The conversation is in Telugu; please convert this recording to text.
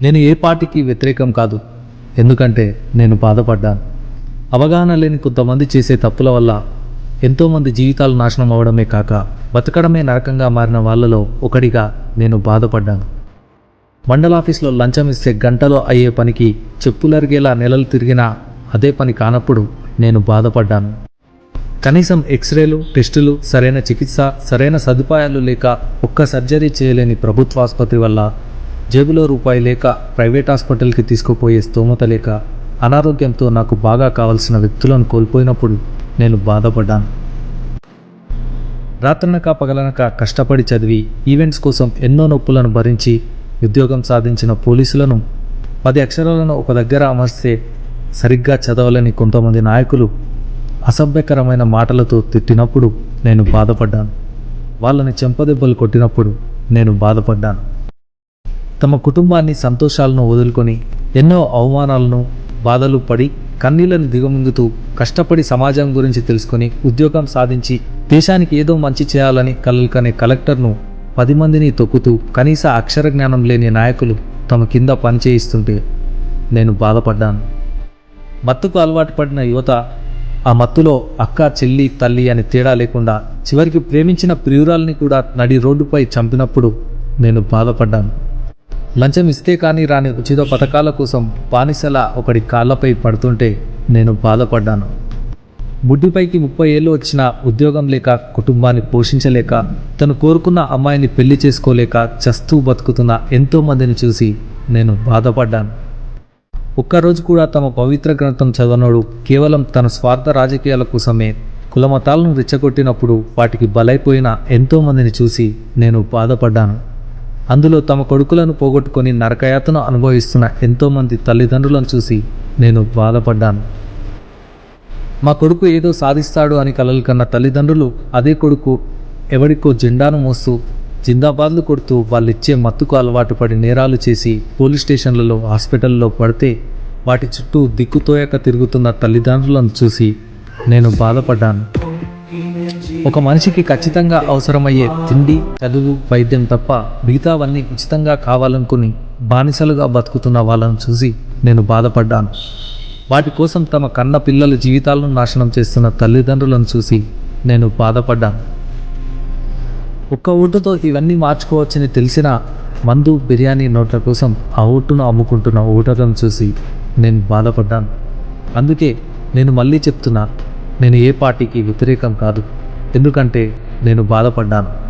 నేను ఏ పార్టీకి వ్యతిరేకం కాదు. ఎందుకంటే నేను బాధపడ్డాను. అవగాహన లేని కొంతమంది చేసే తప్పుల వల్ల ఎంతోమంది జీవితాలు నాశనం అవడమే కాక బతకడమే నరకంగా మారిన వాళ్ళలో ఒకడిగా నేను బాధపడ్డాను. మండల ఆఫీస్లో లంచం ఇస్తే గంటలో అయ్యే పనికి చెప్పులరిగేలా నెలలు తిరిగినా అదే పని కానప్పుడు నేను బాధపడ్డాను. కనీసం ఎక్స్రేలు టెస్టులు సరైన చికిత్స సరైన సదుపాయాలు లేక ఒక్క సర్జరీ చేయలేని ప్రభుత్వ ఆసుపత్రి వల్ల జేబులో రూపాయి లేక ప్రైవేట్ హాస్పిటల్కి తీసుకుపోయే స్తోమత లేక అనారోగ్యంతో నాకు బాగా కావలసిన వ్యక్తులను కోల్పోయినప్పుడు నేను బాధపడ్డాను. రాత్రనక పగలనక కష్టపడి చదివి ఈవెంట్స్ కోసం ఎన్నో నొప్పులను భరించి ఉద్యోగం సాధించిన పోలీసులను పది అక్షరాలను ఒక దగ్గర అమర్స్తే సరిగ్గా చదవలేని కొంతమంది నాయకులు అసభ్యకరమైన మాటలతో తిట్టినప్పుడు నేను బాధపడ్డాను. వాళ్ళని చెంపదెబ్బలు కొట్టినప్పుడు నేను బాధపడ్డాను. తమ కుటుంబాన్ని సంతోషాలను వదులుకొని ఎన్నో అవమానాలను బాధలు పడి కన్నీళ్ళను దిగమింగుతూ కష్టపడి సమాజం గురించి తెలుసుకొని ఉద్యోగం సాధించి దేశానికి ఏదో మంచి చేయాలని కలలు కనే కలెక్టర్ను పది మందిని తొక్కుతూ కనీస అక్షర జ్ఞానం లేని నాయకులు తమ కింద పనిచేయిస్తుంటే నేను బాధపడ్డాను. మత్తుకు అలవాటు పడిన యువత ఆ మత్తులో అక్క చెల్లి తల్లి అని తేడా లేకుండా చివరికి ప్రేమించిన ప్రియురాల్ని కూడా నడి రోడ్డుపై చంపినప్పుడు నేను బాధపడ్డాను. లంచం ఇస్తే కానీ రాని ఉచిత పథకాల కోసం బానిసల ఒకటి కాళ్ళపై పడుతుంటే నేను బాధపడ్డాను. బుడ్డిపైకి ముప్పై ఏళ్ళు వచ్చిన ఉద్యోగం లేక కుటుంబాన్ని పోషించలేక తను కోరుకున్న అమ్మాయిని పెళ్ళి చేసుకోలేక చస్తూ బతుకుతున్న ఎంతోమందిని చూసి నేను బాధపడ్డాను. ఒక్కరోజు కూడా తమ పవిత్ర గ్రంథం చదవనోడు కేవలం తన స్వార్థ రాజకీయాల కోసమే కులమతాలను రెచ్చగొట్టినప్పుడు వాటికి బలైపోయిన ఎంతోమందిని చూసి నేను బాధపడ్డాను. అందులో తమ కొడుకులను పోగొట్టుకొని నరకయాతను అనుభవిస్తున్న ఎంతోమంది తల్లిదండ్రులను చూసి నేను బాధపడ్డాను. మా కొడుకు ఏదో సాధిస్తాడు అని కలలు కన్న తల్లిదండ్రులు అదే కొడుకు ఎవడికో జెండాను మోస్తూ జిందాబాద్లు కొడుతూ వాళ్ళిచ్చే మత్తుకు అలవాటు పడి నేరాలు చేసి పోలీస్ స్టేషన్లలో హాస్పిటల్లో పడితే వాటి చుట్టూ దిక్కుతోయక తిరుగుతున్న తల్లిదండ్రులను చూసి నేను బాధపడ్డాను. ఒక మనిషికి ఖచ్చితంగా అవసరమయ్యే తిండి చదువు వైద్యం తప్ప మిగతావన్నీ ఉచితంగా కావాలనుకుని బానిసలుగా బతుకుతున్న వాళ్ళను చూసి నేను బాధపడ్డాను. వాటి కోసం తమ కన్న పిల్లల జీవితాలను నాశనం చేస్తున్న తల్లిదండ్రులను చూసి నేను బాధపడ్డాను. ఒక్క ఓటుతో ఇవన్నీ మార్చుకోవచ్చని తెలిసిన మందు బిర్యానీ నోట్ల కోసం ఆ ఓటును అమ్ముకుంటున్న ఊటలను చూసి నేను బాధపడ్డాను. అందుకే నేను మళ్ళీ చెప్తున్నా నేను ఏ పార్టీకి వ్యతిరేకం కాదు. ఎందుకంటే నేను బాధపడ్డాను.